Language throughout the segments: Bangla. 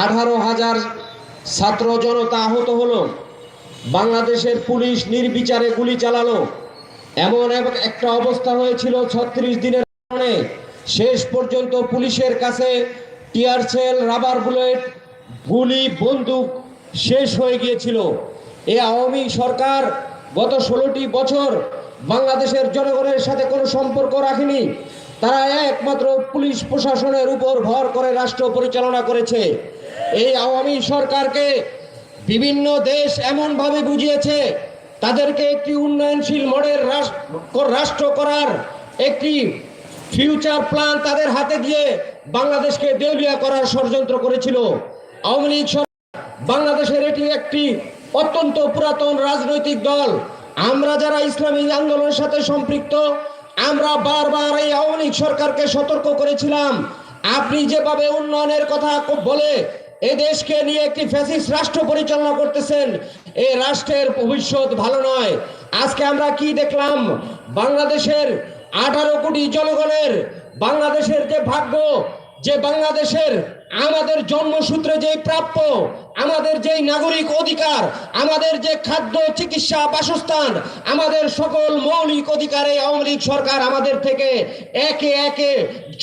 আঠারো হাজার ছাত্র জনতা আহত হলো। বাংলাদেশের পুলিশ নির্বিচারে গুলি চালালো। এমন একটা অবস্থা হয়েছিল ছত্রিশ দিনের কারণে। শেষ পর্যন্ত পুলিশের কাছে টিয়ার সেল, রাবার বুলেট, গুলি, বন্দুক শেষ হয়ে গিয়েছিল। এই আওয়ামী সরকার গত ষোলোটি বছর বাংলাদেশের জনগণের সাথে কোনো সম্পর্ক রাখেনি। তারা একমাত্র পুলিশ প্রশাসনের উপর ভর করে রাষ্ট্র পরিচালনা করেছে। এই আওয়ামী সরকারকে বিভিন্ন দেশ এমনভাবে বুঝিয়েছে, তাদেরকে একটি উন্নয়নশীল রাষ্ট্র- রাষ্ট্র করার একটি ফিউচার প্ল্যান তাদের হাতে দিয়ে বাংলাদেশকে দেউলিয়া করার ষড়যন্ত্র করেছিল। আওয়ামী লীগ বাংলাদেশের এটি একটি অত্যন্ত পুরাতন রাজনৈতিক দল। আমরা যারা ইসলামী আন্দোলনের সাথে সম্পৃক্ত, আমরা বারবার এই আওয়ামী সরকারকে সতর্ক করেছিলাম। আপনি যেভাবে উন্নয়নের কথা বলে এই দেশকে নিয়ে একটি ফ্যাসিস্ট রাষ্ট্র পরিচালনা করতেছেন, এই রাষ্ট্রের ভবিষ্যৎ ভালো নয়। আজকে আমরা কি দেখলাম? বাংলাদেশের আঠারো কোটি জনগণের, বাংলাদেশের যে ভাগ্য, যে বাংলাদেশের আমাদের জন্মসূত্রে যেই প্রাপ্য, আমাদের যেই নাগরিক অধিকার, আমাদের যে খাদ্য, চিকিৎসা, বাসস্থান, আমাদের সকল মৌলিক অধিকারে আওয়ামী লীগ সরকার আমাদের থেকে একে একে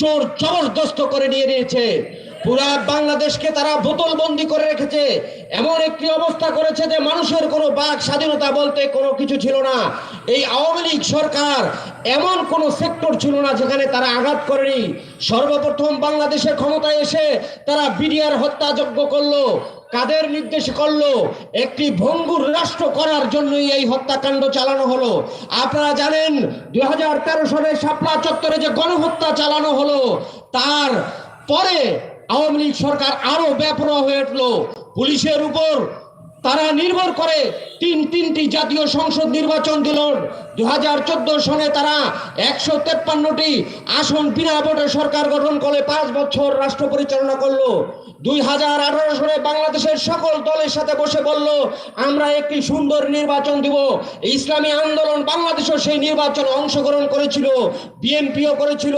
জোর জবরদস্ত করে নিয়ে নিয়েছে। পুরা বাংলাদেশকে তারা বোতলবন্দি করে রেখেছে। এমন একটি অবস্থা করেছে যে মানুষের কোনো বাক স্বাধীনতা বলতে কোনো কিছু ছিল না। এই আওয়ামী লীগ সরকার এমন কোনো সেক্টর ছিল না যেখানে তারা আঘাত করেনি। সর্বপ্রথম বাংলাদেশে ক্ষমতায় এসে তারা বিডিআর হত্যাযজ্ঞ করল, কাদের নির্দেশ করল, একটি ভঙ্গুর রাষ্ট্র করার জন্যই এই হত্যাকাণ্ড চালানো হলো। আপনারা জানেন দু হাজার তেরো সালে শাপলা চত্বরে যে গণহত্যা চালানো হলো, তার পরে আওয়ামী লীগ সরকার আরও ব্যাপরোয়া হয়ে উঠল। পুলিশের উপর তারা নির্ভর করে তিন তিনটি জাতীয় সংসদ নির্বাচন দিল। দু হাজার চোদ্দ সনে তারা একশো তেপ্পান্নটি আসন বিনা ভোটে সরকার গঠন করে পাঁচ বছর রাষ্ট্র পরিচালনা করল। দুই হাজার আঠারো বাংলাদেশের সকল দলের সাথে বসে বলল, আমরা একটি সুন্দর নির্বাচন দিব। ইসলামী আন্দোলন বাংলাদেশও সেই নির্বাচনে অংশগ্রহণ করেছিল, বিএনপিও করেছিল।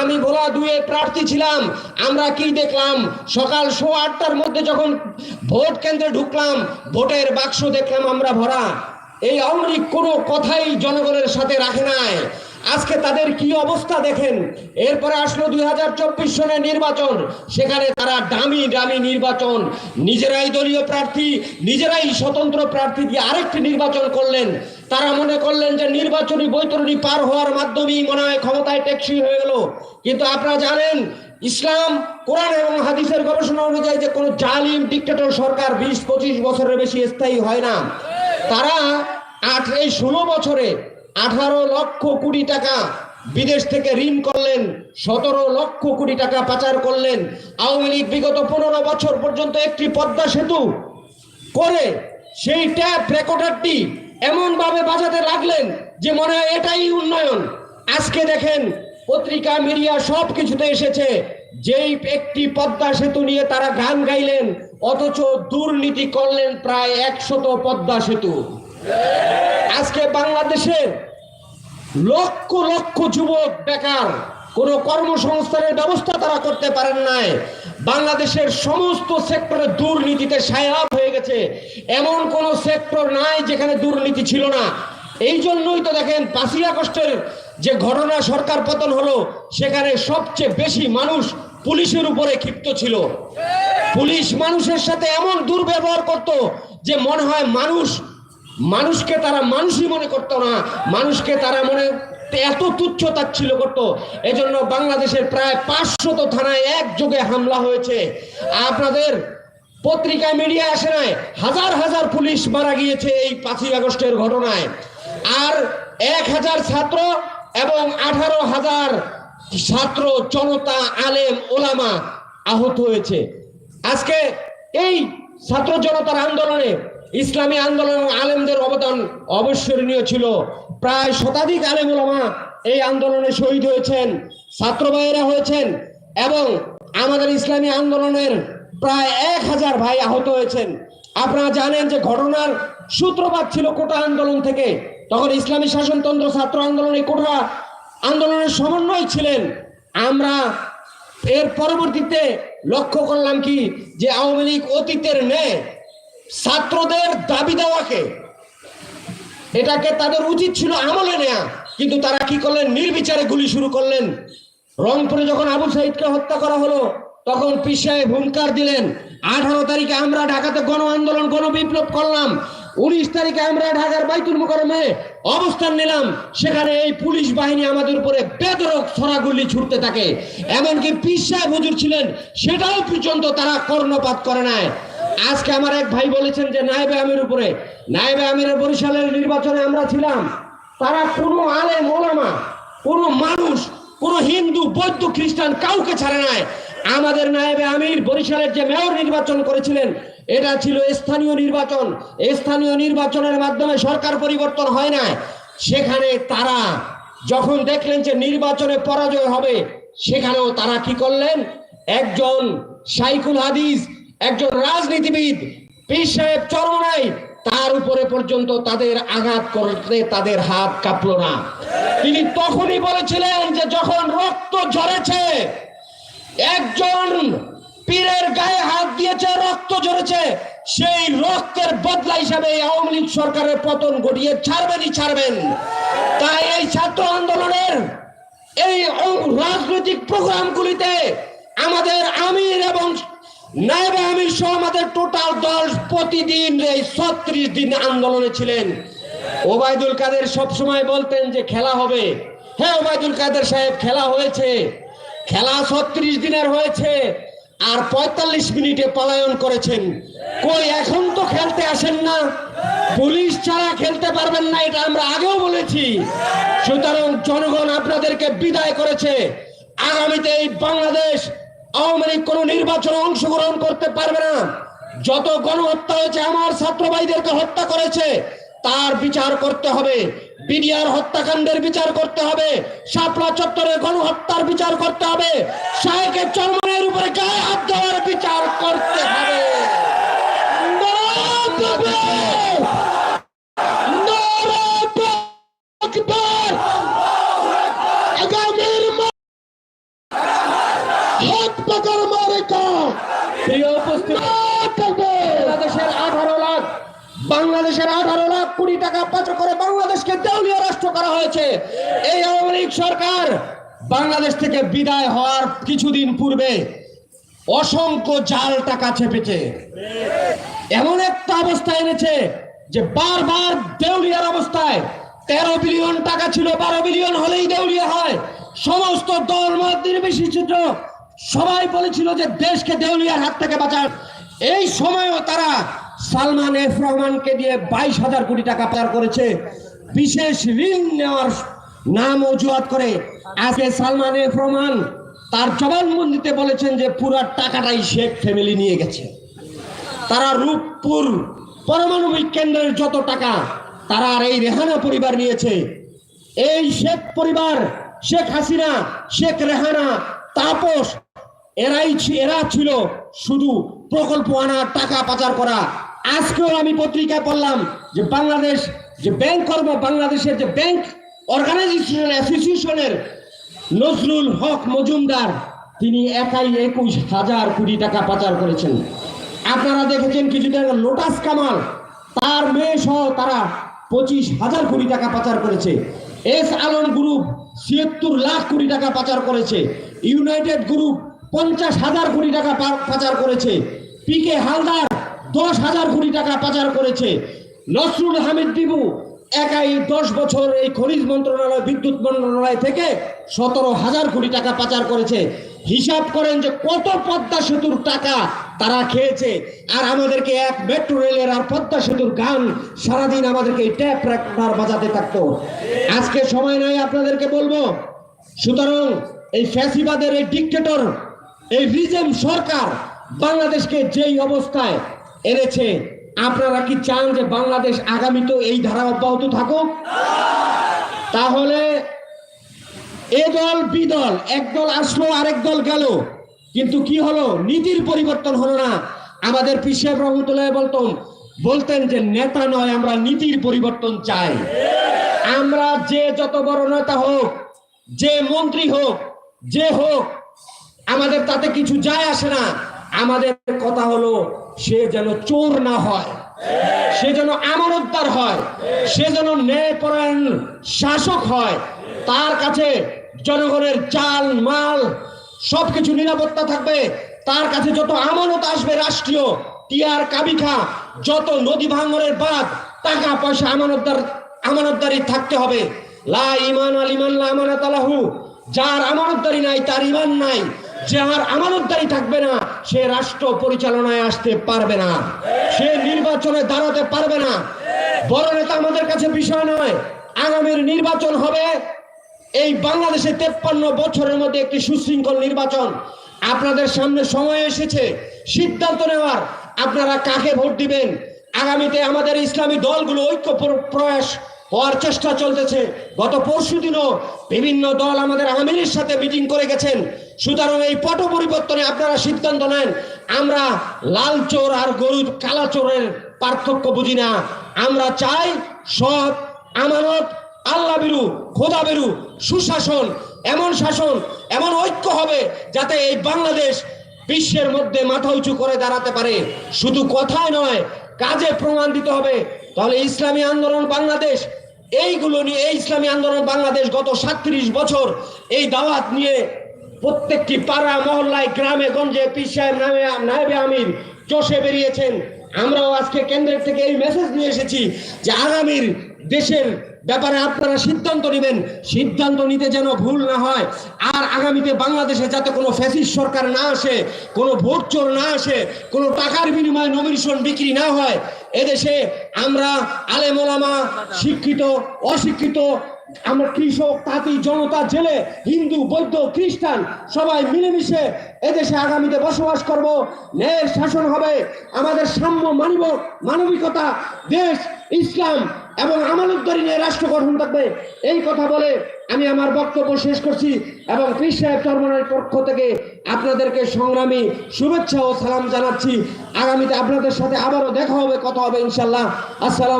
আমি ভোলা দুয়ে প্রার্থী ছিলাম, আমরা কি দেখলাম? সকাল সোয়া আটটার মধ্যে যখন ভোট কেন্দ্রে ঢুকলাম, ভোটের বাক্স দেখলাম আমরা ভরা। এই আওয়ামী কোনো কথাই জনগণের সাথে রাখে নাই। আজকে তাদের কি অবস্থা দেখেন? এরপরে আসলো দুই হাজার চব্বিশ সনের নির্বাচন। সেখানে তারা দামি দামি নির্বাচন। নিজেরাই দলীয় প্রার্থী, নিজেরাই স্বতন্ত্র প্রার্থী দিয়ে আরেকটি নির্বাচন করলেন। তারা মনে করলেন যে নির্বাচনী বৈতরণী পার হওয়ার মাধ্যমেই মনে হয় ক্ষমতায় টেকসই হয়ে গেল। কিন্তু আপনারা জানেন, ইসলাম কোরআন এবং হাদিসের গবেষণা অনুযায়ী যে কোনো জালিম ডিক্টেটর সরকার বিশ পঁচিশ বছরের বেশি স্থায়ী হয় না। তারা আট এই ষোলো বছরে আঠারো লক্ষ কোটি টাকা বিদেশ থেকে ঋণ করলেন, সতেরো লক্ষ কোটি টাকা পাচার করলেন। আওয়ামী লীগ বিগত পনেরো বছর পর্যন্ত একটি পদ্মা সেতু করে সেই ট্যাপ রেকর্ডারটি এমন ভাবে বাজাতে লাগলেন যে মনে হয় এটাই উন্নয়ন। আজকে দেখেন, পত্রিকা, মিডিয়া সব কিছুতে এসেছে, যেই একটি পদ্মা সেতু নিয়ে তারা গান গাইলেন, অথচ দুর্নীতি করলেন প্রায় একশত পদ্মা সেতু। আজকে বাংলাদেশের লক্ষ লক্ষ যুবক বেকার কোনো কর্মসংস্থানের ব্যবস্থা তারা করতে পারেন নাই। বাংলাদেশের সমস্ত সেক্টরে দুর্নীতিতে সায়াব হয়ে গেছে। এমন কোনো সেক্টর নাই যেখানে দুর্নীতি ছিল না। এই জন্যই তো দেখেন পাঁচই আগস্টের যে ঘটনা সরকার পতন হলো, সেখানে সবচেয়ে বেশি মানুষ পুলিশের উপরে ক্ষিপ্ত ছিল। পুলিশ মানুষের সাথে এমন দুর্ব্যবহার করত যে মনে হয় মানুষ মানুষকে তারা মানুষই মনে করতো না। মানুষকে তারা মনে এত তুচ্ছ তাচ্ছিল করতো। এজন্য বাংলাদেশের প্রায় পাঁচশত থানায় একযোগে হামলা হয়েছে। আপনাদের পত্রিকা মিডিয়া আসে নাই, হাজার হাজার পুলিশ মারা গিয়েছে এই পাঁচই আগস্টের ঘটনায়। আর এক হাজার ছাত্র এবং আঠারো হাজার ছাত্র জনতা, আলেম, ওলামা আহত হয়েছে। আজকে এই ছাত্র জনতার আন্দোলনে ইসলামী আন্দোলন আলেমদের অবদান অবশ্যরণীয় ছিল। প্রায় শতাধিক আলেম ওলামা এই আন্দোলনে শহীদ হয়েছেন, ছাত্র ভাইয়েরা হয়েছেন এবং আমাদের ইসলামী আন্দোলনের প্রায় এক হাজার ভাই আহত হয়েছেন। আপনারা জানেন যে ঘটনার সূত্রপাত ছিল কোটা আন্দোলন থেকে। তখন ইসলামী শাসনতন্ত্র ছাত্র আন্দোলনে কোটা আন্দোলনের সমন্বয় ছিলেন। আমরা এর পরবর্তীতে লক্ষ্য করলাম কি? যে আওয়ামী লীগ অতীতের ন্যায় ছাত্রদের দাবি দেওয়াকে। এটাকে তাদের উচিত ছিল আমলে নেয়া, কিন্তু তারা কি করলেন? নির্বিচারে গুলি শুরু করলেন। রংপুরে যখন আবু সাইদকে হত্যা করা হলো, তখন পিসায় হুঙ্কার দিলেন, আঠারো তারিখে আমরা ঢাকাতে গণ আন্দোলন, গণ বিপ্লব করলাম। উনিশ তারিখে আমরা ঢাকার বাইতুল মুকরমে অবস্থান নিলাম। সেখানে এই পুলিশ বাহিনী আমাদের উপরে বেদরক ছড়াগুলি ছুটতে থাকে। এমনকি পিসায় হুজুর ছিলেন, সেটাও পর্যন্ত তারা কর্ণপাত করে নাই। আজকে আমার এক ভাই বলেছেন যে নাইবে আমির উপরে নাইবে আমিরের বরিশালের নির্বাচনে আমরা ছিলাম। তারা কোনো আলে মোলামা কোনো মানুষ, কোনো হিন্দু, বৌদ্ধ, খ্রিস্টান কাউকে ছাড়ে নাই। আমাদের নায়েবে আমির বরিশালের যে মেয়র নির্বাচন করেছিলেন, এটা ছিল স্থানীয় নির্বাচন। স্থানীয় নির্বাচনের মাধ্যমে সরকার পরিবর্তন হয় না সেখানে তারা যখন দেখলেন যে নির্বাচনে পরাজয় হবে, সেখানেও তারা কি করলেন? একজন সাইকুল হাদিস একজন রাজনীতিবিদ, পীর সাহেব চরমনাই তার উপরে পর্যন্ত তাদের আঘাত করতে তাদের হাত কাঁপল না। তিনি তখনই বলেছিলেন যে যখন রক্ত ঝরেছে, একজন পীরের গায়ে হাত দিয়েছে, রক্ত ঝরেছে, সেই রক্তের বদলা হিসাবে আওয়ামী লীগ সরকারের পতন ঘটিয়ে ছাড়বেনই ছাড়বেন। তাই এই ছাত্র আন্দোলনের এই রাজনৈতিক প্রোগ্রামগুলিতে আমাদের আমির এবং নায়েবে আমির সহ আমাদের টোটাল দল প্রতিদিন এই ছত্রিশ দিন আন্দোলনে ছিলেন। ওবায়দুল কাদের সবসময় বলতেন যে খেলা হবে। হ্যাঁ ওবায়দুল কাদের সাহেব, খেলা হয়েছে। খেলা ছত্রিশ দিনের হয়েছে আর পঁয়তাল্লিশ মিনিটে পলায়ন করেছেন। কই এখন তো খেলতে আসেন না? পুলিশ ছাড়া খেলতে পারবেন না, এটা আমরা আগেও বলেছি। সুতরাং জনগণ আপনাদেরকে বিদায় করেছে। আগামীতে এই বাংলাদেশ আওয়ামী লীগ কোনো নির্বাচনে অংশগ্রহণ করতে পারবে না। যত গণহত্যা হয়েছে, আমার ছাত্র ভাইদেরকে হত্যা করেছে, তার বিচার করতে হবে। বিডিআর হত্যাকাণ্ডের বিচার করতে হবে। শাপলা চত্বরে গণহত্যার বিচার করতে হবে। শাহেকের চরমনের উপরে গায়ে হাত দেওয়ার বিচার করতে হবে। বাংলাদেশের আঠারো লাখ কোটি টাকা পাচার করে বাংলাদেশকে দেউলিয়া রাষ্ট্র করা হয়েছে। এই আওয়ামী লীগ সরকার বাংলাদেশ থেকে বিদায় হওয়ার কিছুদিন পূর্বে অসংখ্য জাল টাকা চেপেছে। এমন একটা অবস্থা এনেছে যে বারবার দেউলিয়ার অবস্থায় তেরো বিলিয়ন টাকা ছিল, বারো বিলিয়ন হলেই দেউলিয়া হয়। সমস্ত দল মত নির্বিশেষিত সবাই বলেছিল যে দেশকে দেউলিয়ার হাত থেকে বাঁচান এই সময়ও তারা সালমান এফ রহমানকে দিয়ে বাইশ হাজার কোটি টাকা পার করেছে। বিশেষ ঋণ নেওয়ার নাম অজুহাত করে আজকে সালমান এফ রহমান তার জবানবন্দিতে বলেছেন যে পুরো টাকাটাই শেখ ফ্যামিলি নিয়ে গেছে। তারা রূপপুর পারমাণবিক কেন্দ্রের যত টাকা তারা আর এই রেহানা পরিবার নিয়েছে। এই শেখ পরিবার, শেখ হাসিনা, শেখ রেহানা, তাপস এরাই এরা ছিল শুধু প্রকল্প আনা, টাকা পাচার করা। আজকেও আমি পত্রিকায় পড়লাম যে বাংলাদেশ, যে ব্যাংক কর্ম, বাংলাদেশের যে ব্যাংক অর্গানাইজেশন অ্যাসোসিয়েশনের নজরুল হক মজুমদার, তিনি একাই একুশ হাজার কোটি টাকা পাচার করেছেন। আপনারা দেখেছেন কিছুদিন লোটাস কামাল। তার মেয়ে সহ তারা পঁচিশ হাজার কোটি টাকা পাচার করেছে। এস আলম গ্রুপ ছিয়াত্তর লাখ কোটি টাকা পাচার করেছে। ইউনাইটেড গ্রুপ পঞ্চাশ হাজার কোটি টাকা পাচার করেছে। পিকে হালদার দশ হাজার কোটি টাকা পাচার করেছে। নসরুল হামিদ দিবু একাই দশ বছর এই খনিজ মন্ত্রণালয়, বিদ্যুৎ মন্ত্রণালয় থেকে সতেরো হাজার কোটি টাকা পাচার করেছে। হিসাব করেন যে কত পদ্মা সেতুর টাকা তারা খেয়েছে। আর আমাদেরকে এক মেট্রো রেলের আর পদ্মা সেতুর গান সারাদিন আমাদেরকে ট্যাপ রেকর্ডার বাজাতে থাকতো। আজকে সময় নাই আপনাদেরকে বলব। সুতরাং এই ফ্যাসিবাদের এই ডিকটেটর এই রিজেম সরকার বাংলাদেশকে যেই অবস্থায় এনেছে, আপনারা কি চান যে বাংলাদেশ আগামীতেও এই ধারা অব্যাহত থাকুক? তাহলে এ দল, বি দল আসলো, আরেক দল গেল। কিন্তু কি হলো? নীতির পরিবর্তন হলো না। আমাদের পিসেব রহমতুল্লাহ বলতাম বলতেন যে নেতা নয়, আমরা নীতির পরিবর্তন চাই। আমরা যে যত বড় নেতা হোক, যে মন্ত্রী হোক, যে হোক আমাদের তাতে কিছু যায় আসে না। আমাদের কথা হলো, সে যেন চোর না হয়, সে যেন আমানতদার হয়, সে যেন ন্যায়পরায়ণ শাসক হয়। তার কাছে জনগণের চাল মাল, সবকিছু নিরাপত্তা থাকবে। তার কাছে যত আমানত আসবে রাষ্ট্রীয়, টিয়ার কাবিখা, যত নদী ভাঙনের বাদ টাকা পয়সা আমানতদার, আমানতদারি থাকতে হবে। লা ইমান আল ইমান লা আমানাত আলাহু যার আমানতদারি নাই, তার ইমান নাই। যার আমানতদারি থাকবে না, সে রাষ্ট্র পরিচালনায় আসতে পারবে না। সে নির্বাচনে দাঁড়াতে পারবে না। বড় নেতা আমাদের কাছে বিষয় নয়, আগামীর নির্বাচন হবে। এই বাংলাদেশে তেপ্পান্ন বছরের মধ্যে একটি সুশৃঙ্খল নির্বাচন। আপনাদের সামনে সময় এসেছে, সিদ্ধান্ত নেওয়ার। আপনারা কাকে ভোট দিবেন? আগামীতে আমাদের ইসলামী দলগুলো ঐক্য প্রয়াস হওয়ার চেষ্টা চলতেছে। গত পরশু দিনও বিভিন্ন দল আমাদের আমিরের সাথে মিটিং করে গেছেন। সুতরাং এই পট পরিবর্তনে আপনারা সিদ্ধান্ত নেন, আমরা লাল চোর আর গরু কালা চোরের পার্থক্য বুঝি না। আমরা চাই সৎ, আমানত, আল্লাহ বিরু, খোদা বেরু, সুশাসন, এমন শাসন, এমন ঐক্য হবে যাতে এই বাংলাদেশ বিশ্বের মধ্যে মাথা উঁচু করে দাঁড়াতে পারে। শুধু কথায় নয়, কাজে প্রমাণ দিতে হবে। তাহলে ইসলামী আন্দোলন বাংলাদেশ, এইগুলো নিয়ে এই ইসলামী আন্দোলন বাংলাদেশ গত সাতত্রিশ বছর এই দাওয়াত নিয়ে প্রত্যেকটি পাড়া, মহল্লায়, গ্রামে, গঞ্জে, পীর সাহেব, নামে, নায়েবে আমির চষে বেরিয়েছেন। আমরাও আজকে কেন্দ্রের থেকে এই মেসেজ নিয়ে এসেছি যে আগামীর দেশের ব্যাপারে আপনারা সিদ্ধান্ত নেবেন। সিদ্ধান্ত নিতে যেন ভুল না হয়। আর আগামীতে বাংলাদেশে যাতে কোনো ফ্যাসিস্ট সরকার না আসে, কোনো ভোট চোর না আসে, কোনো টাকার বিনিময়ে নমিনেশন বিক্রি না হয়, এদেশে আমরা আলেমোলামা শিক্ষিত, অশিক্ষিত আমরা কৃষক, তাঁতি, জনতা, জেলে, হিন্দু, বৌদ্ধ, খ্রিস্টান সবাই মিলেমিশে এদেশে আগামীতে বসবাস করব। ন্যায়ের শাসন হবে। আমাদের সাম্য মানব, মানবিকতা, দেশ, ইসলাম এবং আমানতদারি নিয়ে রাষ্ট্র গঠন থাকবে। এই কথা বলে আমি আমার বক্তব্য শেষ করছি এবং পীর সাহেব চরমনের পক্ষ থেকে আপনাদেরকে সংগ্রামী শুভেচ্ছা ও সালাম জানাচ্ছি। আগামীতে আপনাদের সাথে আবারও দেখা হবে, কথা হবে ইনশাল্লাহ আসসালাম